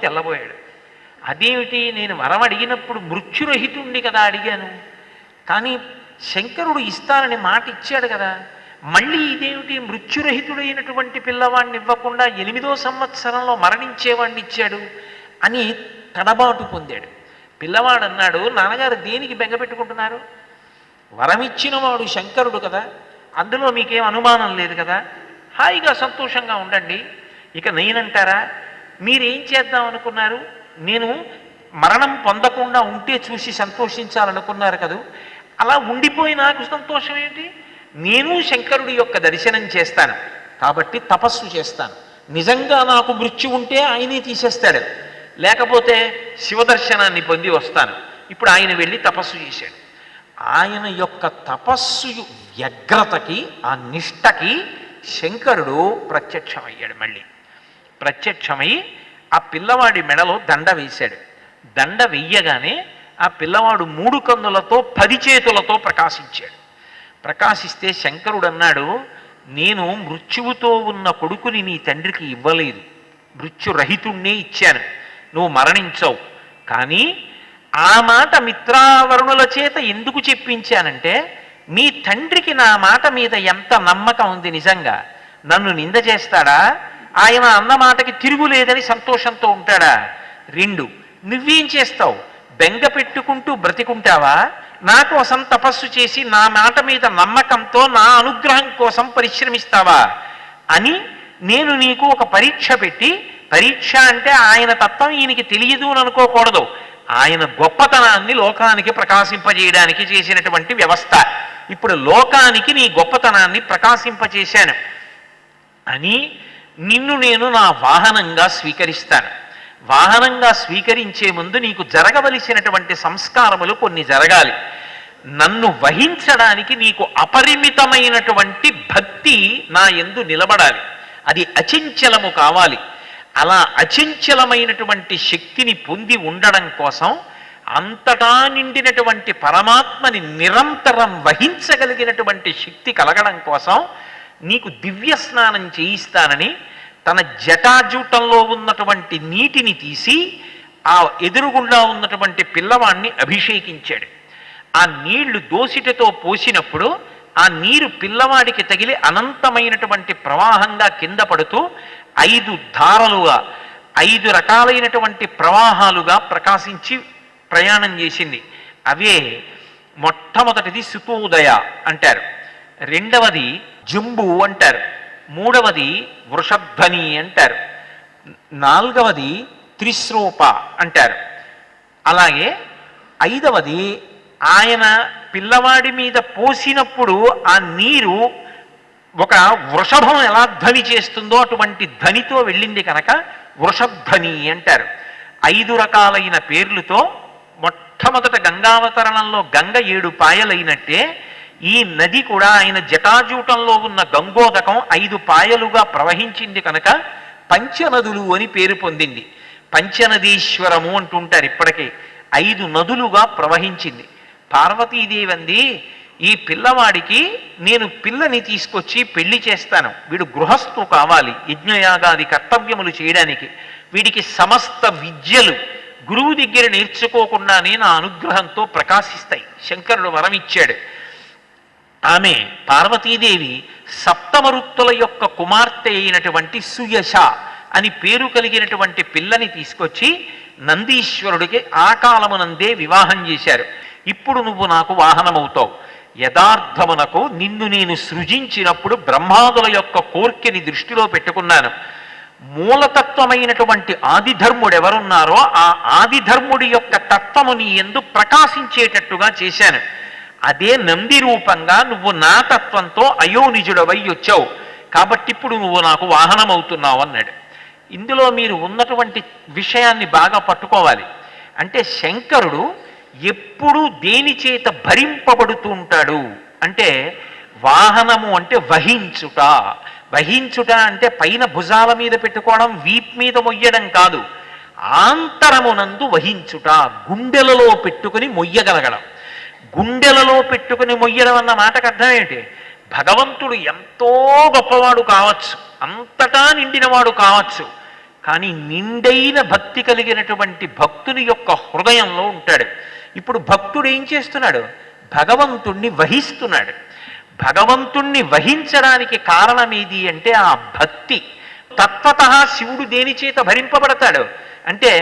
శిలాదుడు తెల్లబోయాడు. అదేమిటి? నేను వరం అడిగినప్పుడు మృత్యురహితుండి కదా అడిగాను. కానీ శంకరుడు ఇస్తానని మాట ఇచ్చాడు కదా. మళ్ళీ ఇదేమిటి? మృత్యురహితుడైనటువంటి పిల్లవాడిని ఇవ్వకుండా ఎనిమిదో సంవత్సరంలో మరణించేవాడిని ఇచ్చాడు అని తడబాటు పొందాడు. పిల్లవాడు అన్నాడు నాన్నగారు దేనికి బెంగ పెట్టుకుంటున్నారు? వరమిచ్చిన వాడు శంకరుడు కదా. అందులో మీకేం అనుమానం లేదు కదా. హాయిగా సంతోషంగా ఉండండి. ఇక నేనంటారా? మీరేం చేద్దాం అనుకున్నారు? నేను మరణం పొందకుండా ఉంటే చూసి సంతోషించాలనుకున్నారు కదూ? అలా ఉండిపోయి నాకు సంతోషం ఏంటి? నేను శంకరుడి యొక్క దర్శనం చేస్తాను. కాబట్టి తపస్సు చేస్తాను. నిజంగా నాకు మృత్యు ఉంటే ఆయనే తీసేస్తాడు. లేకపోతే శివదర్శనాన్ని పొంది వస్తాను. ఇప్పుడు ఆయన వెళ్ళి తపస్సు చేశాడు. ఆయన యొక్క తపస్సు వ్యగ్రతకి ఆ నిష్టకి శంకరుడు ప్రత్యక్షమయ్యాడు మళ్ళీ. ప్రత్యక్షమై ఆ పిల్లవాడి మెడలో దండ వేశాడు. దండ వెయ్యగానే ఆ పిల్లవాడు మూడు కన్నులతో పది చేతులతో ప్రకాశించాడు. ప్రకాశిస్తే శంకరుడు అన్నాడు నేను మృత్యువుతో ఉన్న కొడుకుని నీ తండ్రికి ఇవ్వలేదు. మృత్యురహితుణ్ణే ఇచ్చాను. నువ్వు మరణించవు. కానీ ఆ మాట మిత్రావరుణుల చేత ఎందుకు చెప్పించానంటే మీ తండ్రికి నా మాట మీద ఎంత నమ్మకం ఉంది నిజంగా? నన్ను నింద చేస్తాడా? ఆయన అన్న మాటకి తిరుగులేదని సంతోషంతో ఉంటాడా? రెండు నువ్వేం చేస్తావు? బెంగ పెట్టుకుంటూ బ్రతికుంటావా? నా కోసం తపస్సు చేసి నా మాట మీద నమ్మకంతో నా అనుగ్రహం కోసం పరిశ్రమిస్తావా? అని నేను నీకు ఒక పరీక్ష పెట్టి పరీక్ష అంటే ఆయన తత్వం ఈయనకి తెలియదు అని అనుకోకూడదు. ఆయన గొప్పతనాన్ని లోకానికి ప్రకాశింపజేయడానికి చేసినటువంటి వ్యవస్థ. ఇప్పుడు లోకానికి నీ గొప్పతనాన్ని ప్రకాశింపచేశాను అని నిన్ను నేను నా వాహనంగా స్వీకరిస్తాను. వాహనంగా స్వీకరించే ముందు నీకు జరగవలసినటువంటి సంస్కారములు కొన్ని జరగాలి. నన్ను వహించడానికి నీకు అపరిమితమైనటువంటి భక్తి నా ఎందు నిలబడాలి. అది అచంచలము కావాలి. అలా అచంచలమైనటువంటి శక్తిని పొంది ఉండడం కోసం అంతటా నిండినటువంటి పరమాత్మని నిరంతరం వహించగలిగినటువంటి శక్తి కలగడం కోసం నీకు దివ్య స్నానం చేయిస్తానని తన జటాజూటంలో ఉన్నటువంటి నీటిని తీసి ఆ ఎదురుగుండా ఉన్నటువంటి పిల్లవాణ్ణి అభిషేకించాడు. ఆ నీళ్ళు దోసిటతో పోసినప్పుడు ఆ నీరు పిల్లవాడికి తగిలి అనంతమైనటువంటి ప్రవాహంగా కింద పడుతూ ఐదు ధారలుగా ఐదు రకాలైనటువంటి ప్రవాహాలుగా ప్రకాశించి ప్రయాణం చేసింది. అవే మొట్టమొదటిది సుతోదయ అంటారు. రెండవది జంబు అంటారు. మూడవది వృషధ్వని అంటారు. నాలుగవది త్రిశ్రూప అంటారు. అలాగే ఐదవది ఆయన పిల్లవాడి మీద పోసినప్పుడు ఆ నీరు ఒక వృషభం ఎలా ధ్వని చేస్తుందో అటువంటి ధ్వనితో వెళ్ళింది కనుక వృషధ్వని అంటారు. ఐదు రకాలైన పేర్లతో మొట్టమొదట గంగావతరణంలో గంగ ఏడు పాయలైనట్టే ఈ నది కూడా ఆయన జటాజూటంలో ఉన్న గంగోదకం ఐదు పాయలుగా ప్రవహించింది కనుక పంచనదులు అని పేరు పొందింది. పంచనదీశ్వరము అంటుంటారు ఇప్పటికే. ఐదు నదులుగా ప్రవహించింది. పార్వతీదేవి అంది ఈ పిల్లవాడికి నేను పిల్లని తీసుకొచ్చి పెళ్ళి చేస్తాను. వీడు గృహస్థు కావాలి యజ్ఞయాగాది కర్తవ్యములు చేయడానికి. వీడికి సమస్త విద్యలు గురువు దగ్గర నేర్చుకోకుండానే నా అనుగ్రహంతో ప్రకాశిస్తాయి. శంకరుడు వరం ఇచ్చాడు ఆమె పార్వతీదేవి సప్తమరుత్తుల యొక్క కుమార్తె అయినటువంటి సుయశ అని పేరు కలిగినటువంటి పిల్లని తీసుకొచ్చి నందీశ్వరుడికి ఆ కాలమునందే వివాహం చేశారు. ఇప్పుడు నువ్వు నాకు వాహనమవుతావు. యథార్థమునకు నిన్ను నేను సృజించినప్పుడు బ్రహ్మాదుల యొక్క కోర్కెని దృష్టిలో పెట్టుకున్నాను. మూలతత్వమైనటువంటి ఆదిధర్ముడు ఎవరున్నారో ఆ ఆదిధర్ముడి యొక్క తత్వము నీ ఎందు ప్రకాశించేటట్టుగా చేశాను. అదే నంది రూపంగా నువ్వు నా తత్వంతో అయోనిజుడవై వచ్చావు. కాబట్టి ఇప్పుడు నువ్వు నాకు వాహనం అవుతున్నావు అన్నాడు. ఇందులో మీరు ఉన్నటువంటి విషయాన్ని బాగా పట్టుకోవాలి. అంటే శంకరుడు ఎప్పుడు దేని చేత భరింపబడుతూ ఉంటాడు అంటే వాహనము అంటే వహించుట. వహించుట అంటే పైన భుజాల మీద పెట్టుకోవడం వీప్ మీద మొయ్యడం కాదు. ఆంతరమునందు వహించుట గుండెలలో పెట్టుకుని మొయ్యగలగడం. గుండెలలో పెట్టుకుని మొయ్యడం అన్న మాటకు అర్థం ఏంటి? భగవంతుడు ఎంతో గొప్పవాడు కావచ్చు అంతటా నిండినవాడు కావచ్చు కానీ నిండైన భక్తి కలిగినటువంటి భక్తుని యొక్క హృదయంలో ఉంటాడు. ఇప్పుడు భక్తుడు ఏం చేస్తున్నాడు? భగవంతుణ్ణి వహిస్తున్నాడు. భగవంతుణ్ణి వహించడానికి కారణం ఏది అంటే ఆ భక్తి. తత్వత శివుడు దేని చేత భరింపబడతాడు? అంటే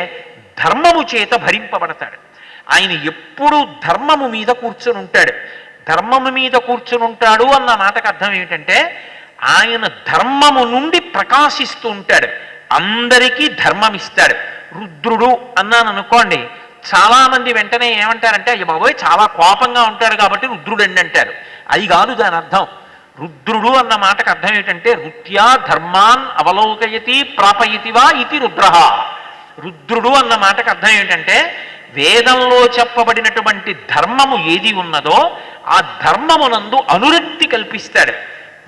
ధర్మము చేత భరింపబడతాడు. ఆయన ఎప్పుడూ ధర్మము మీద కూర్చొని ఉంటాడు. ధర్మము మీద కూర్చొని ఉంటాడు అన్న మాటకు అర్థం ఏమిటంటే ఆయన ధర్మము నుండి ప్రకాశిస్తూ ఉంటాడు. అందరికీ ధర్మం ఇస్తాడు రుద్రుడు అన్నాను అనుకోండి చాలా మంది వెంటనే ఏమంటారంటే అయ్య బాబోయ్ చాలా కోపంగా ఉంటాడు కాబట్టి రుద్రుడండి అంటారు. అది కాదు దాని అర్థం. రుద్రుడు అన్న మాటకు అర్థం ఏంటంటే రుత్యా ధర్మాన్ అవలోకయతి ప్రాపయతివా ఇది రుద్ర. రుద్రుడు అన్న మాటకు అర్థం ఏంటంటే వేదంలో చెప్పబడినటువంటి ధర్మము ఏది ఉన్నదో ఆ ధర్మమునందు అనురక్తి కల్పిస్తాడు.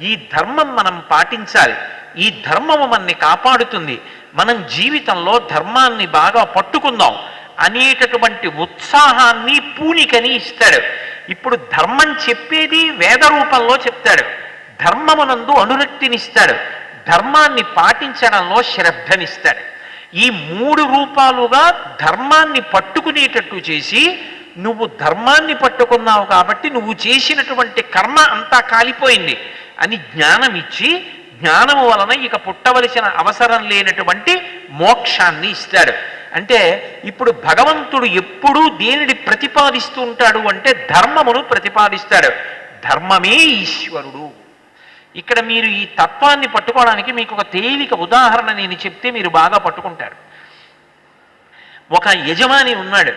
ఈ ధర్మం మనం పాటించాలి. ఈ ధర్మము మనని కాపాడుతుంది. మనం జీవితంలో ధర్మాన్ని బాగా పట్టుకుందాం. అనేటటువంటి ఉత్సాహాన్ని పూనికని ఇస్తాడు. ఇప్పుడు ధర్మం చెప్పేది వేద రూపంలో చెప్తాడు. ధర్మమునందు అనురక్తినిస్తాడు. ధర్మాన్ని పాటించడంలో శ్రద్ధనిస్తాడు. ఈ మూడు రూపాలుగా ధర్మాన్ని పట్టుకునేటట్టు చేసి నువ్వు ధర్మాన్ని పట్టుకున్నావు కాబట్టి నువ్వు చేసినటువంటి కర్మ అంతా కాలిపోయింది అని జ్ఞానం ఇచ్చి జ్ఞానము వలన ఇక పుట్టవలసిన అవసరం లేనటువంటి మోక్షాన్ని ఇస్తాడు. అంటే ఇప్పుడు భగవంతుడు ఎప్పుడూ దేనిని ప్రతిపాదిస్తూ ఉంటాడు అంటే ధర్మమును ప్రతిపాదిస్తాడు. ధర్మమే ఈశ్వరుడు. ఇక్కడ మీరు ఈ తత్వాన్ని పట్టుకోవడానికి మీకు ఒక తేలిక ఉదాహరణ నేను చెప్తే మీరు బాగా పట్టుకుంటారు. ఒక యజమాని ఉన్నాడు.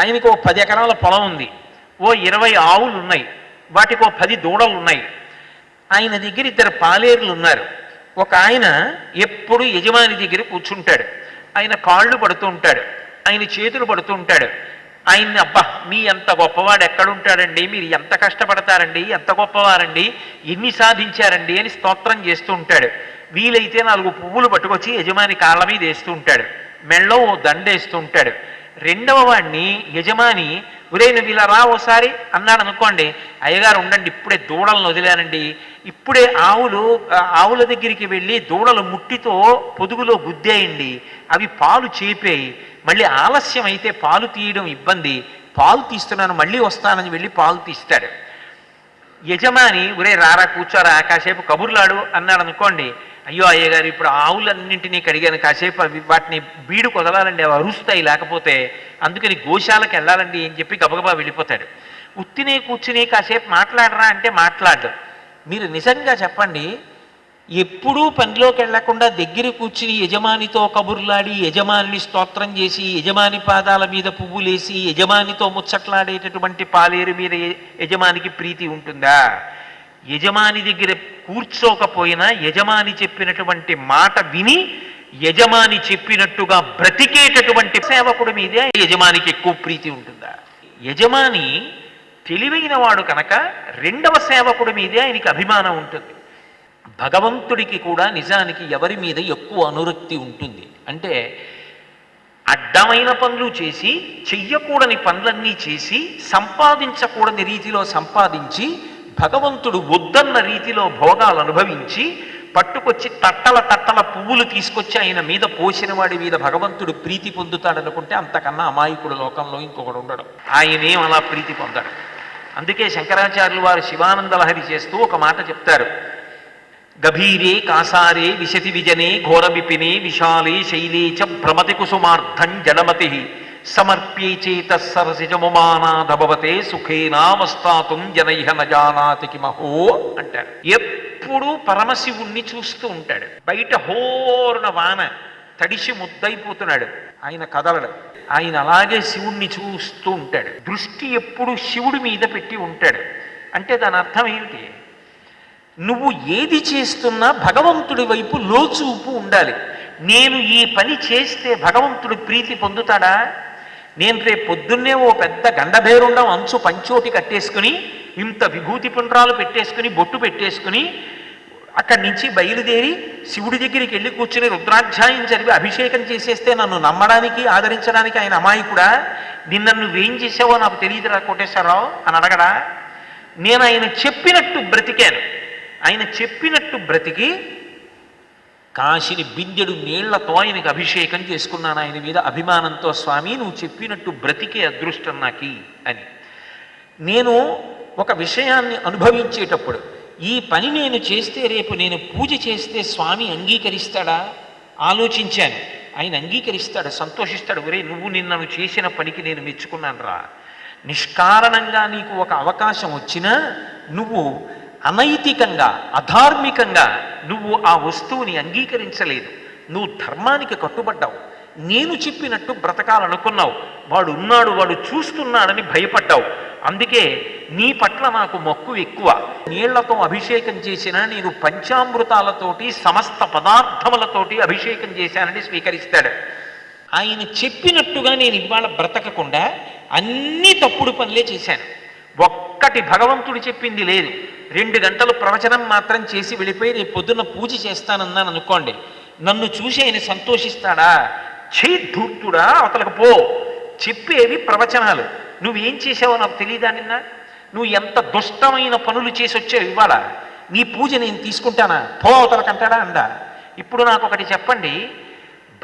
ఆయనకు ఓ పది ఎకరాల పొలం ఉంది. ఓ ఇరవై ఆవులు ఉన్నాయి. వాటికి ఓ పది దూడలు ఉన్నాయి. ఆయన దగ్గర ఇద్దరు పాలేరులు ఉన్నారు. ఒక ఆయన ఎప్పుడు యజమాని దగ్గర కూర్చుంటాడు. ఆయన కాళ్ళు పడుతూ ఉంటాడు. ఆయన చేతులు పడుతూ ఉంటాడు. ఆయన్ని అబ్బా మీ ఎంత గొప్పవాడు ఎక్కడుంటాడండి? మీరు ఎంత కష్టపడతారండి? ఎంత గొప్పవారండి? ఎన్ని సాధించారండి? అని స్తోత్రం చేస్తూ ఉంటాడు. వీలైతే నాలుగు పువ్వులు పట్టుకొచ్చి యజమాని కాళ్ళ మీద వేస్తూ ఉంటాడు. మెళ్ళో ఓ దండేస్తూ ఉంటాడు. రెండవ వాడిని యజమాని ఒరే నువ్వు ఇలా రా ఓసారి అన్నాడు అనుకోండి. అయ్యగారు ఉండండి ఇప్పుడే దూడలను వదిలానండి. ఇప్పుడే ఆవులు ఆవుల దగ్గరికి వెళ్ళి దూడలు ముట్టితో పొదుగులో గుద్దేయండి. అవి పాలు చేపేయి. మళ్ళీ ఆలస్యం అయితే పాలు తీయడం ఇబ్బంది. పాలు తీస్తున్నాను మళ్ళీ వస్తానని వెళ్ళి పాలు తీస్తాడు. యజమాని ఒరే రారా కూర్చోరా కాసేపు కబుర్లాడు అన్నాడు అనుకోండి. అయ్యో అయ్యగారు ఇప్పుడు ఆవులన్నింటినీ కడిగాను. కాసేపు అవి వాటిని బీడు కొదలాలండి. అవి అరుస్తాయి. లేకపోతే అందుకని గోశాలకు వెళ్ళాలండి అని చెప్పి గబగబా వెళ్ళిపోతాడు. ఉత్తినే కూర్చుని కాసేపు మాట్లాడరా అంటే మాట్లాడు. మీరు నిజంగా చెప్పండి ఎప్పుడూ పనిలోకి వెళ్ళకుండా దగ్గర కూర్చుని యజమానితో కబుర్లాడి యజమానిని స్తోత్రం చేసి యజమాని పాదాల మీద పువ్వులేసి యజమానితో ముచ్చట్లాడేటటువంటి పాలేరు మీద యజమానికి ప్రీతి ఉంటుందా? యజమాని దగ్గర కూర్చోకపోయినా యజమాని చెప్పినటువంటి మాట విని యజమాని చెప్పినట్టుగా బ్రతికేటటువంటి సేవకుడు మీదే యజమానికి ఎక్కువ ప్రీతి ఉంటుందా? యజమాని తెలివైన వాడు కనుక రెండవ సేవకుడి మీదే ఆయనకి అభిమానం ఉంటుంది. భగవంతుడికి కూడా నిజానికి ఎవరి మీద ఎక్కువ అనురక్తి ఉంటుంది. అంటే అడ్డమైన పనులు చేసి చెయ్యకూడని పనులన్నీ చేసి సంపాదించకూడని రీతిలో సంపాదించి భగవంతుడు వద్దన్న రీతిలో భోగాలు అనుభవించి పట్టుకొచ్చి తట్టల తట్టల పువ్వులు తీసుకొచ్చి ఆయన మీద పోసిన వాడి మీద భగవంతుడు ప్రీతి పొందుతాడనుకుంటే అంతకన్నా అమాయకుడు లోకంలో ఇంకొకడు ఉండడు. ఆయనేం అలా ప్రీతి పొందాడు. అందుకే శంకరాచార్యులు వారు శివానందలహరి చేస్తూ ఒక మాట చెప్తారు. గభీరే కాసారే విశతి విజనే ఘోర విపినే విశాలే శైలే చ భ్రమతి కుసుమార్థం జడమతి సమర్ప్యే చేత సరసిజముమానాధభవతే సుఖేనావస్థాతుం జనైహ నజానాతికి మహో అంటారు ఎప్పుడూ పరమశివుణ్ణి చూస్తూ ఉంటాడు. బయట హోర్న వాన తడిసి ముద్దయిపోతున్నాడు. ఆయన కదలడు. ఆయన అలాగే శివుణ్ణి చూస్తూ ఉంటాడు. దృష్టి ఎప్పుడు శివుడి మీద పెట్టి ఉంటాడు. అంటే దాని అర్థం ఏమిటి? నువ్వు ఏది చేస్తున్నా భగవంతుడి వైపు లోచూపు ఉండాలి. నేను ఈ పని చేస్తే భగవంతుడు ప్రీతి పొందుతాడా? నేను రేపు పొద్దున్నే ఓ పెద్ద గండభేరుండం అంచు పంచోటి కట్టేసుకుని ఇంత విభూతి పుండ్రాలు పెట్టేసుకుని బొట్టు పెట్టేసుకుని అక్కడి నుంచి బయలుదేరి శివుడి దగ్గరికి వెళ్ళి కూర్చుని రుద్రాధ్యాయం చదివి అభిషేకం చేసేస్తే నన్ను నమ్మడానికి ఆదరించడానికి ఆయన అమాయకుడా? నిన్న నువ్వేం చేసావో నాకు తెలియదురా కోటేశ్వరరావు అని అడగడా? నేను ఆయన చెప్పినట్టు బ్రతికాను. ఆయన చెప్పినట్టు బ్రతికి కాశిని బిందెడు నీళ్ళతో ఆయనకి అభిషేకం చేసుకున్నాను ఆయన మీద అభిమానంతో స్వామి నువ్వు చెప్పినట్టు బ్రతికే అదృష్టం నాకి అని. నేను ఒక విషయాన్ని అనుభవించేటప్పుడు ఈ పని నేను చేస్తే రేపు నేను పూజ చేస్తే స్వామి అంగీకరిస్తాడా? ఆలోచించాను. ఆయన అంగీకరిస్తాడు సంతోషిస్తాడు ఒరే నువ్వు నిన్నను చేసిన పనికి నేను మెచ్చుకున్నాను రా నిష్కారణంగా నీకు ఒక అవకాశం వచ్చినా నువ్వు అనైతికంగా అధార్మికంగా నువ్వు ఆ వస్తువుని అంగీకరించలేదు. నువ్వు ధర్మానికి కట్టుబడ్డావు. నేను చెప్పినట్టు బ్రతకాలనుకున్నావు. వాడు ఉన్నాడు వాడు చూస్తున్నాడని భయపడ్డావు. అందుకే నీ పట్ల నాకు మొక్కు ఎక్కువ. నీళ్ళతో అభిషేకం చేసిన నేను పంచామృతాలతోటి సమస్త పదార్థములతోటి అభిషేకం చేశానని స్వీకరిస్తాడు. ఆయన చెప్పినట్టుగా నేను ఇవాళ బ్రతకకుండా అన్ని తప్పుడు పనులే చేశాను. ఒక్కటి భగవంతుడు చెప్పింది లేదు. రెండు గంటలు ప్రవచనం మాత్రం చేసి వెళ్ళిపోయి రేపు పొద్దున్న పూజ చేస్తానన్నాను అనుకోండి. నన్ను చూసి ఆయన సంతోషిస్తాడా? చే ధూర్తుడా అవతలకు పో. చెప్పేవి ప్రవచనాలు. నువ్వేం చేసావో నాకు తెలియదా నిన్న? నువ్వు ఎంత దుష్టమైన పనులు చేసి వచ్చావు ఇవాళ? నీ పూజ నేను తీసుకుంటానా? పో అవతలకంటాడా అందా? ఇప్పుడు నాకు ఒకటి చెప్పండి.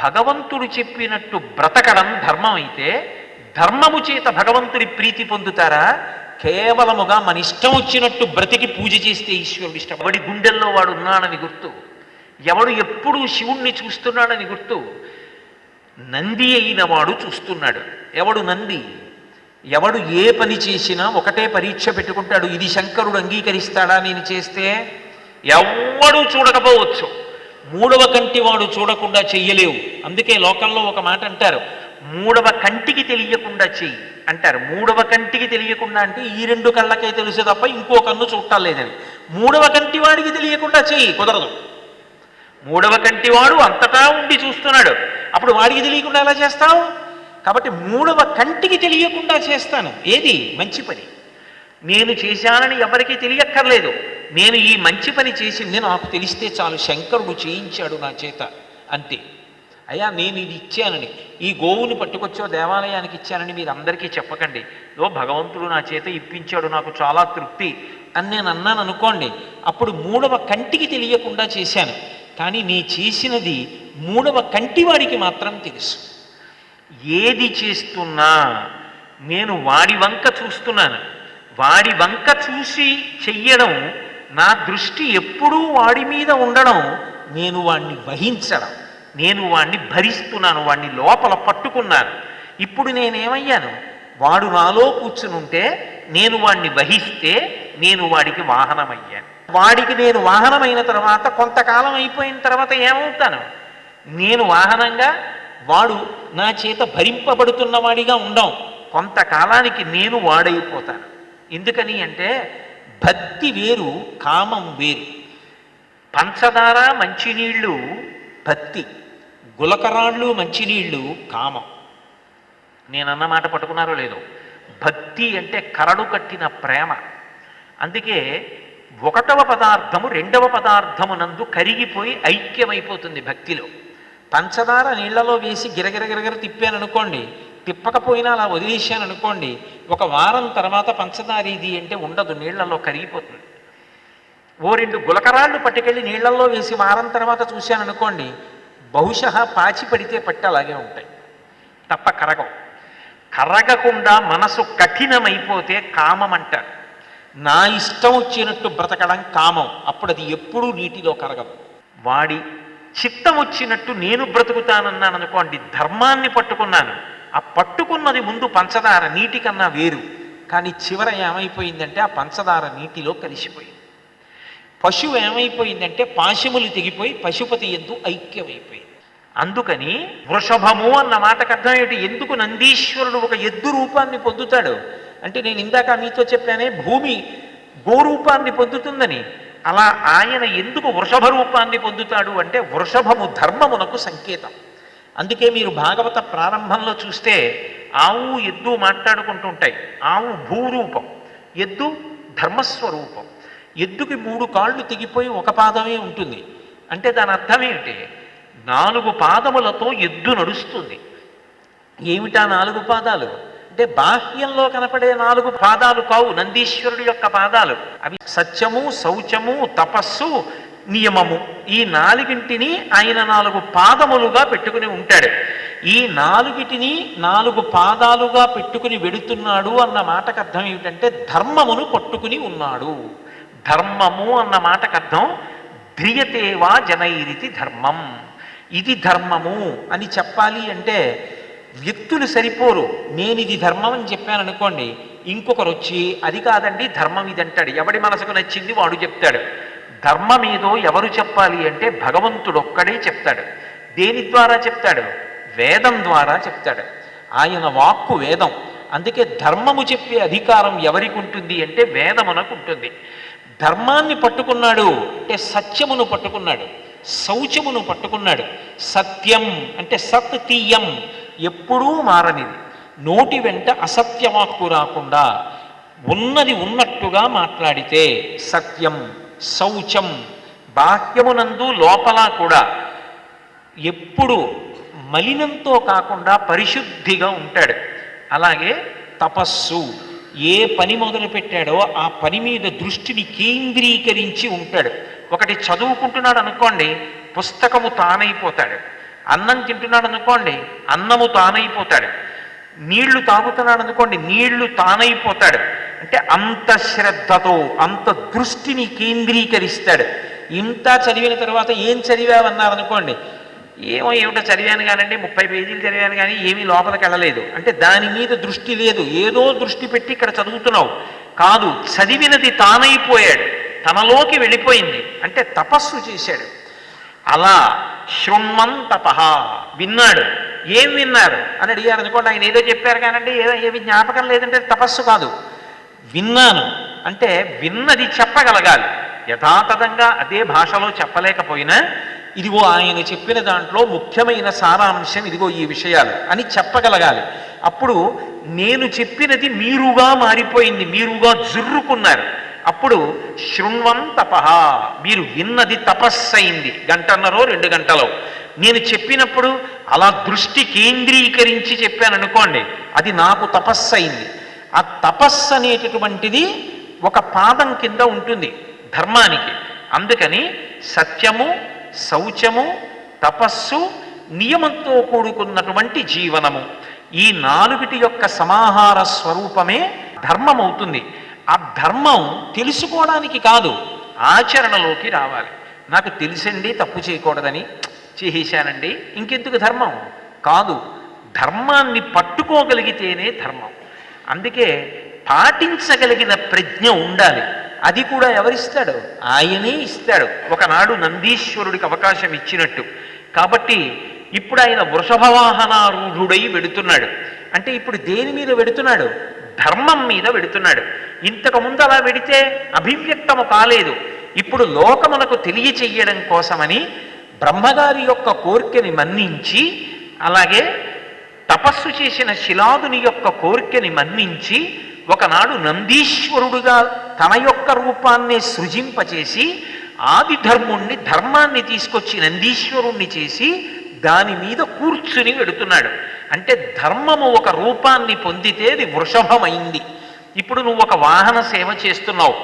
భగవంతుడు చెప్పినట్టు బ్రతకడం ధర్మం అయితే ధర్మము చేత భగవంతుడి ప్రీతి పొందుతారా? కేవలముగా మన ఇష్టం వచ్చినట్టు బ్రతికి పూజ చేస్తే ఈశ్వరుడు ఇష్టం. ఎవడి గుండెల్లో వాడు ఉన్నాడని గుర్తు. ఎవడు ఎప్పుడు శివుణ్ణి చూస్తున్నాడని గుర్తు. నంది అయిన వాడు చూస్తున్నాడు. ఎవడు నంది? ఎవడు ఏ పని చేసినా ఒకటే పరీక్ష పెట్టుకుంటాడు. ఇది శంకరుడు అంగీకరిస్తాడా? నేను చేస్తే ఎవడు చూడకపోవచ్చు. మూడవ కంటి వాడు చూడకుండా చెయ్యలేవు. అందుకే లోకంలో ఒక మాట అంటారు. మూడవ కంటికి తెలియకుండా చెయ్యి అంటారు. మూడవ కంటికి తెలియకుండా అంటే ఈ రెండు కళ్ళకే తెలుసు తప్ప ఇంకో కన్ను చూడటం లేదని మూడవ కంటి వాడికి తెలియకుండా చెయ్యి కుదరదు. మూడవ కంటి వాడు అంతటా ఉండి చూస్తున్నాడు. అప్పుడు వాడికి తెలియకుండా ఎలా చేస్తావు? కాబట్టి మూడవ కంటికి తెలియకుండా చేస్తాను. ఏది? మంచి పని. నేను చేశానని ఎవరికీ తెలియక్కర్లేదు. నేను ఈ మంచి పని చేసింది నాకు తెలిస్తే చాలు. శంకరుడు చేయించాడు నా చేత. అంతే. అయ్యా నేను ఇది ఇచ్చానని. ఈ గోవుని పట్టుకొచ్చో దేవాలయానికి ఇచ్చానని మీరు అందరికీ చెప్పకండి. ఓ భగవంతుడు నా చేత ఇప్పించాడు నాకు చాలా తృప్తి అని నేను అన్నాను అనుకోండి అప్పుడు మూడవ కంటికి తెలియకుండా చేశాను. కానీ నీ చేసినది మూడవ కంటి వాడికి మాత్రం తెలుసు. ఏది చేస్తున్నా నేను వాడి వంక చూస్తున్నాను. వాడి వంక చూసి చెయ్యడం నా దృష్టి ఎప్పుడూ వాడి మీద ఉండడం నేను వాణ్ణి వహించడం. నేను వాణ్ణి భరిస్తున్నాను వాణ్ణి లోపల పట్టుకున్నాను. ఇప్పుడు నేనేమయ్యాను? వాడు నాలో కూర్చునుంటే నేను వాణ్ణి వహిస్తే నేను వాడికి వాహనమయ్యాను. వాడికి నేను వాహనమైన తర్వాత కొంతకాలం అయిపోయిన తర్వాత ఏమవుతాను? నేను వాహనంగా వాడు నా చేత భరింపబడుతున్న వాడిగా ఉండం. కొంతకాలానికి నేను వాడైపోతాను. ఎందుకని అంటే భక్తి వేరు కామం వేరు. పంచదార మంచినీళ్ళు భక్తి గులకరాళ్ళు మంచినీళ్ళు కామం. నేను మాట పట్టుకున్నారో లేదో. భక్తి అంటే కరడు కట్టిన ప్రేమ. అందుకే ఒకటవ పదార్థము రెండవ పదార్థము నందు కరిగిపోయి ఐక్యమైపోతుంది భక్తిలో. పంచదార నీళ్ళలో వేసి గిరగిరగిరగిర తిప్పాననుకోండి తిప్పాను అనుకోండి తిప్పకపోయినా అలా వదిలేసాననుకోండి ఒక వారం తర్వాత పంచదార ఇది అంటే ఉండదు నీళ్ళలో కరిగిపోతుంది. ఓ రెండు గులకరాళ్ళు పట్టుకెళ్ళి నీళ్ళల్లో వేసి వారం తర్వాత చూశాను అనుకోండి బహుశः పాచి పడితే పట్టి అలాగే ఉంటాయి. తప్ప కరగవు. కరగకుండా మనసు కఠినమైపోతే కామం అంటారు నా ఇష్టం వచ్చినట్టు బ్రతకడం కామం. అప్పుడు అది ఎప్పుడూ నీటిలో కరగదు. వాడి చిత్తం వచ్చినట్టు నేను బ్రతుకుతానన్నాను అనుకోండి ధర్మాన్ని పట్టుకున్నాను. ఆ పట్టుకున్నది ముందు పంచదార నీటి కన్నా వేరు. కానీ చివర ఏమైపోయిందంటే ఆ పంచదార నీటిలో కలిసిపోయింది. పశువు ఏమైపోయిందంటే పాశములు తెగిపోయి పశుపతి ఎందు ఐక్యమైపోయింది. అందుకని వృషభము అన్న మాటకు అర్థం ఏమిటి? ఎందుకు నందీశ్వరుడు ఒక ఎద్దు రూపాన్ని పొందుతాడు? అంటే నేను ఇందాక మీతో చెప్పానే భూమి గోరూపాన్ని పొందుతుందని. అలా ఆయన ఎందుకు వృషభ రూపాన్ని పొందుతాడు అంటే వృషభము ధర్మమునకు సంకేతం. అందుకే మీరు భాగవత ప్రారంభంలో చూస్తే ఆవు ఎద్దు మాట్లాడుకుంటుంటాయి ఆవు భూరూపం ఎద్దు ధర్మస్వరూపం. ఎద్దుకి మూడు కాళ్ళు తెగిపోయి ఒక పాదమే ఉంటుంది. అంటే దాని అర్థం ఏమిటి? నాలుగు పాదములతో ఎద్దు నడుస్తుంది. ఏమిటా నాలుగు పాదాలు? అంటే బాహ్యంలో కనపడే నాలుగు పాదాలు కావు నందీశ్వరుడు యొక్క పాదాలు. అవి సత్యము శౌచము తపస్సు నియమము. ఈ నాలుగింటిని ఆయన నాలుగు పాదములుగా పెట్టుకుని ఉంటాడు. ఈ నాలుగిటిని నాలుగు పాదాలుగా పెట్టుకుని వెడుతున్నాడు అన్న మాటకు అర్థం ఏమిటంటే ధర్మమును పట్టుకుని ఉన్నాడు. ధర్మము అన్న మాటకు అర్థం ధ్రియతేవా జనైరితి ధర్మం. ఇది ధర్మము అని చెప్పాలి అంటే వ్యక్తులు సరిపోరు. నేను ఇది ధర్మం అని చెప్పాను అనుకోండి ఇంకొకరు వచ్చి అది కాదండి ధర్మం ఇది అంటాడు. ఎవడి మనసుకు నచ్చింది వాడు చెప్తాడు. ధర్మం ఏదో ఎవరు చెప్పాలి అంటే భగవంతుడు ఒక్కడే చెప్తాడు. దేని ద్వారా చెప్తాడు? వేదం ద్వారా చెప్తాడు. ఆయన వాక్కు వేదం. అందుకే ధర్మము చెప్పే అధికారం ఎవరికి ఉంటుంది అంటే వేదమునకు ఉంటుంది. ధర్మాన్ని పట్టుకున్నాడు అంటే సత్యమును పట్టుకున్నాడు శౌచమును పట్టుకున్నాడు. సత్యం అంటే సత్ తీయం ఎప్పుడూ మారనిది. నోటి వెంట అసత్యవాక్కు రాకుండా ఉన్నది ఉన్నట్టుగా మాట్లాడితే సత్యం శౌచం బాహ్యమునందు లోపల కూడా ఎప్పుడు మలినంతో కాకుండా పరిశుద్ధిగా ఉంటాడు. అలాగే తపస్సు ఏ పని మొదలు పెట్టాడో ఆ పని మీద దృష్టిని కేంద్రీకరించి ఉంటాడు. ఒకటి చదువుకుంటున్నాడు అనుకోండి పుస్తకము తానైపోతాడు. అన్నం తింటున్నాడు అనుకోండి అన్నము తానైపోతాడు. నీళ్ళు తాగుతున్నాడు అనుకోండి నీళ్ళు తానైపోతాడు. అంటే అంత శ్రద్ధతో అంత దృష్టిని కేంద్రీకరిస్తాడు. ఇంత చదివిన తర్వాత ఏం చదివావన్నారు అనుకోండి ఏమో ఏమిటో చదివాను కానండి ముప్పై పేజీలు చదివాను కానీ ఏమీ లోపలికి వెళ్ళలేదు. అంటే దాని మీద దృష్టి లేదు. ఏదో దృష్టి పెట్టి ఇక్కడ చదువుతున్నావు. కాదు చదివినది తానైపోయాడు. తనలోకి వెళ్ళిపోయింది. అంటే తపస్సు చేశాడు. అలా శృణ్మన్ తపహ విన్నాడు. ఏం విన్నారు? అని అడిగారు అనుకోండి ఆయన ఏదో చెప్పారు కానండి ఏదో ఏమి జ్ఞాపకం లేదంటే తపస్సు కాదు. విన్నాను. అంటే విన్నది చెప్పగలగాలి. యథాతథంగా అదే భాషలో చెప్పలేకపోయినా ఇదిగో ఆయన చెప్పిన దాంట్లో ముఖ్యమైన సారాంశం ఇదిగో ఈ విషయాలు అని చెప్పగలగాలి. అప్పుడు నేను చెప్పినది మీరుగా మారిపోయింది మీరుగా జుర్రుకున్నారు. అప్పుడు శృణ్వం తపహ మీరు విన్నది తపస్సైంది గంటన్నరో రెండు గంటలో. నేను చెప్పినప్పుడు అలా దృష్టి కేంద్రీకరించి చెప్పాను అనుకోండి అది నాకు తపస్సయింది ఆ తపస్సు అనేటటువంటిది ఒక పాదం కింద ఉంటుంది ధర్మానికి. అందుకని సత్యము శౌచము తపస్సు నియమంతో కూడుకున్నటువంటి జీవనము. ఈ నాలుగిటి యొక్క సమాహార స్వరూపమే ధర్మం అవుతుంది ఆ ధర్మం తెలుసుకోవడానికి కాదు ఆచరణలోకి రావాలి. నాకు తెలిసండి తప్పు చేయకూడదని. చేసేశానండి ఇంకెందుకు ధర్మం? కాదు ధర్మాన్ని పట్టుకోగలిగితేనే ధర్మం. అందుకే పాటించగలిగిన ప్రజ్ఞ ఉండాలి. అది కూడా ఎవరిస్తాడు? ఆయనే ఇస్తాడు. ఒకనాడు నందీశ్వరుడికి అవకాశం ఇచ్చినట్టు. కాబట్టి ఇప్పుడు ఆయన వృషభవాహనారూఢుడై వెడుతున్నాడు. అంటే ఇప్పుడు దేని మీద వెడుతున్నాడు? ధర్మం మీద వెడుతున్నాడు. ఇంతకుముందు అలా వెడితే అభివ్యక్తము కాలేదు. ఇప్పుడు లోకమునకు తెలియచెయ్యడం కోసమని బ్రహ్మగారి యొక్క కోరికని మన్నించి అలాగే తపస్సు చేసిన శిలాదుని యొక్క కోరికని మన్నించి ఒకనాడు నందీశ్వరుడుగా తన యొక్క రూపాన్ని సృజింపచేసి ఆదిధర్ముణ్ణి ధర్మాన్ని తీసుకొచ్చి నందీశ్వరుణ్ణి చేసి దాని మీద కూర్చుని వెడుతున్నాడు. అంటే ధర్మము ఒక రూపాన్ని పొందితే అది వృషభమైంది. ఇప్పుడు నువ్వు ఒక వాహన సేవ చేస్తున్నావు.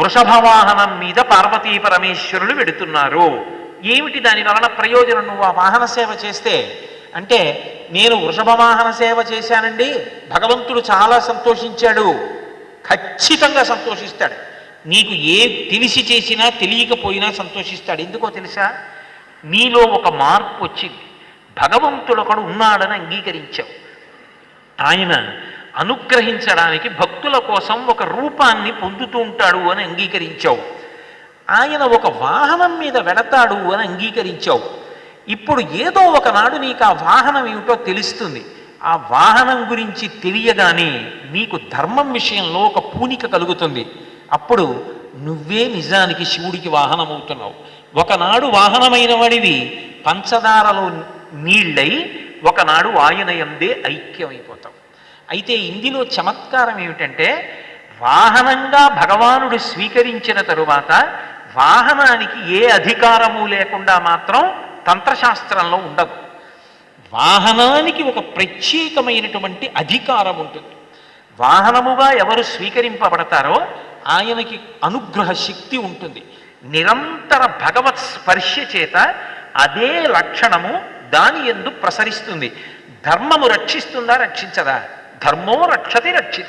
వృషభ వాహనం మీద పార్వతీ పరమేశ్వరులు వెడుతున్నారు. ఏమిటి దాని వలన ప్రయోజనం? నువ్వు ఆ వాహన సేవ చేస్తే అంటే నేను వృషభవాహన సేవ చేశానండి. భగవంతుడు చాలా సంతోషించాడు. ఖచ్చితంగా సంతోషిస్తాడు. నీకు ఏ తెలిసి చేసినా తెలియకపోయినా సంతోషిస్తాడు. ఎందుకో తెలుసా? నీలో ఒక మార్పు వచ్చింది. భగవంతుడు ఒకడు ఉన్నాడని అంగీకరించావు. ఆయన అనుగ్రహించడానికి భక్తుల కోసం ఒక రూపాన్ని పొందుతూ ఉంటాడు అని అంగీకరించావు. ఆయన ఒక వాహనం మీద వెడతాడు అని అంగీకరించావు. ఇప్పుడు ఏదో ఒకనాడు నీకు ఆ వాహనం ఏమిటో తెలుస్తుంది. ఆ వాహనం గురించి తెలియగానే నీకు ధర్మం విషయంలో ఒక పూనిక కలుగుతుంది. అప్పుడు నువ్వే నిజానికి శివుడికి వాహనం అవుతున్నావు ఒకనాడు వాహనమైన వాడివి పంచదారలో నీళ్ళై ఒకనాడు వాయునయందే ఐక్యమైపోతావు. అయితే ఇందులో చమత్కారం ఏమిటంటే వాహనంగా భగవానుడు స్వీకరించిన తరువాత వాహనానికి ఏ అధికారము లేకుండా మాత్రం తంత్రశాస్త్రంలో ఉండదు. వాహనానికి ఒక ప్రత్యేకమైనటువంటి అధికారం ఉంటుంది. వాహనముగా ఎవరు స్వీకరింపబడతారో ఆయనకి అనుగ్రహ శక్తి ఉంటుంది. నిరంతర భగవత్ స్పర్శ చేత అదే లక్షణము దాని ఎందు ప్రసరిస్తుంది. ధర్మము రక్షిస్తుందా రక్షించదా? ధర్మో రక్షతి రక్షిత.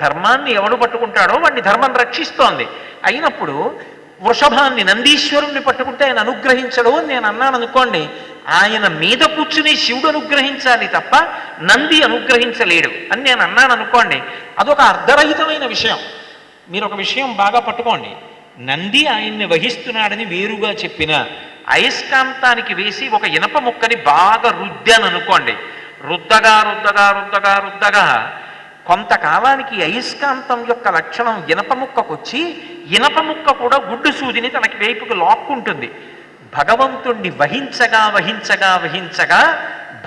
ధర్మాన్ని ఎవడు పట్టుకుంటాడో వాడిని ధర్మం రక్షిస్తోంది. అయినప్పుడు వృషభాన్ని నందీశ్వరుణ్ణి పట్టుకుంటే ఆయన అనుగ్రహించడు అని నేను అన్నాను అనుకోండి ఆయన మీద కూర్చుని శివుడు అనుగ్రహించాలి తప్ప నంది అనుగ్రహించలేడు అని నేను అన్నాను అనుకోండి అదొక అర్ధరహితమైన విషయం. మీరు ఒక విషయం బాగా పట్టుకోండి నంది ఆయన్ని వహిస్తున్నాడని వేరుగా చెప్పిన అయస్కాంతానికి వేసి ఒక ఇనప ముక్కని బాగా రుద్దాను అనుకోండి రుద్దగా రుద్దగా రుద్దగా రుద్దగా కొంతకాలానికి అయస్కాంతం యొక్క లక్షణం ఇనప ముక్కకొచ్చి ఇనప ముక్క కూడా గుడ్డు సూదిని తనకి వైపుకు లాక్కుంటుంది. భగవంతుణ్ణి వహించగా వహించగా వహించగా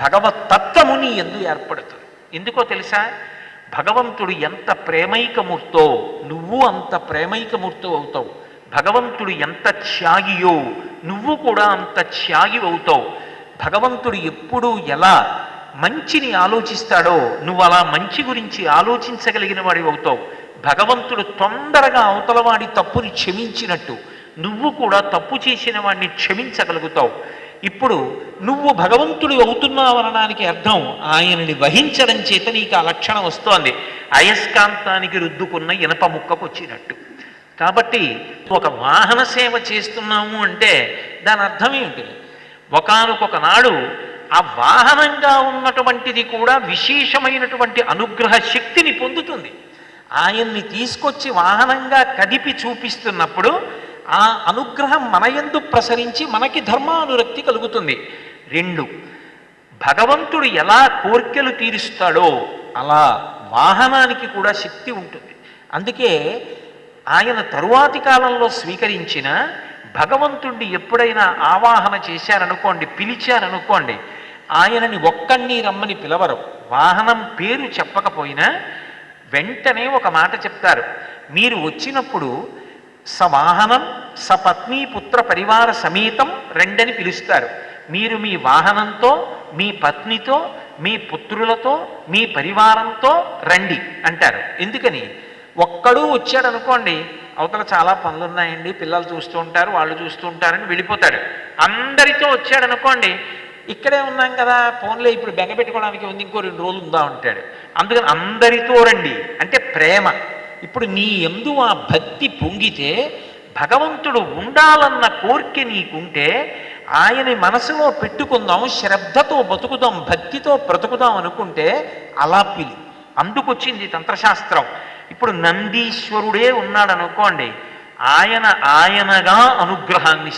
భగవతత్వముని ఎందు ఏర్పడుతుంది. ఎందుకో తెలుసా? భగవంతుడు ఎంత ప్రేమైకమూర్తో నువ్వు అంత ప్రేమైకమూర్తో అవుతావు. భగవంతుడు ఎంత త్యాగియో నువ్వు కూడా అంత త్యాగి అవుతావు భగవంతుడు ఎప్పుడూ ఎలా మంచిని ఆలోచిస్తాడో నువ్వు అలా మంచి గురించి ఆలోచించగలిగిన వాడి అవుతావు. భగవంతుడు తొందరగా అవతలవాడి తప్పుని క్షమించినట్టు నువ్వు కూడా తప్పు చేసిన వాడిని క్షమించగలుగుతావు. ఇప్పుడు నువ్వు భగవంతుడు అవుతున్నావనడానికి అర్థం ఆయనని వహించడం చేత నీకు ఆ లక్షణం వస్తోంది. అయస్కాంతానికి రుద్దుకున్న ఇనప ముక్కకు వచ్చినట్టు. కాబట్టి ఒక వాహన సేవ చేస్తున్నాము అంటే దాని అర్థం ఏమిటి? ఒకనొక నాడు ఆ వాహనంగా ఉన్నటువంటిది కూడా విశేషమైనటువంటి అనుగ్రహ శక్తిని పొందుతుంది. ఆయన్ని తీసుకొచ్చి వాహనంగా కదిపి చూపిస్తున్నప్పుడు ఆ అనుగ్రహం మన యందు ప్రసరించి మనకి ధర్మానురక్తి కలుగుతుంది. రెండు భగవంతుడు ఎలా కోర్కెలు తీరుస్తాడో అలా వాహనానికి కూడా శక్తి ఉంటుంది. అందుకే ఆయన తరువాతి కాలంలో స్వీకరించిన భగవంతుణ్ణి ఎప్పుడైనా ఆవాహన చేశారనుకోండి పిలిచారనుకోండి ఆయనని ఒక్కడిని రమ్మని పిలవరు. వాహనం పేరు చెప్పకపోయినా వెంటనే ఒక మాట చెప్తారు. మీరు వచ్చినప్పుడు సవాహనం సపత్ని పుత్ర పరివార సమేతం రెండని పిలుస్తారు. మీరు మీ వాహనంతో మీ పత్నితో మీ పుత్రులతో మీ పరివారంతో రండి అంటారు. ఎందుకని? ఒక్కడూ వచ్చాడు అనుకోండి అవతల చాలా పనులు ఉన్నాయండి పిల్లలు చూస్తూ ఉంటారు వాళ్ళు చూస్తూ ఉంటారని వెళ్ళిపోతాడు అందరితో వచ్చాడు అనుకోండి ఇక్కడే ఉన్నాం కదా ఫోన్లో ఇప్పుడు బెంగ పెట్టుకోవడానికి ఉంది ఇంకో రెండు రోజులు ఉందా ఉంటాడు అందుకని అందరితో రండి అంటే ప్రేమ. ఇప్పుడు నీ ఎందు ఆ భక్తి పొంగితే భగవంతుడు ఉండాలన్న కోరిక నీకుంటే ఆయని మనసులో పెట్టుకుందాం శ్రద్ధతో బతుకుదాం భక్తితో బ్రతుకుదాం అనుకుంటే అలా పిలి అందుకొచ్చింది తంత్రశాస్త్రం. ఇప్పుడు నందీశ్వరుడే ఉన్నాడు అనుకోండి ఆయన ఆయనగా అనుగ్రహాన్ని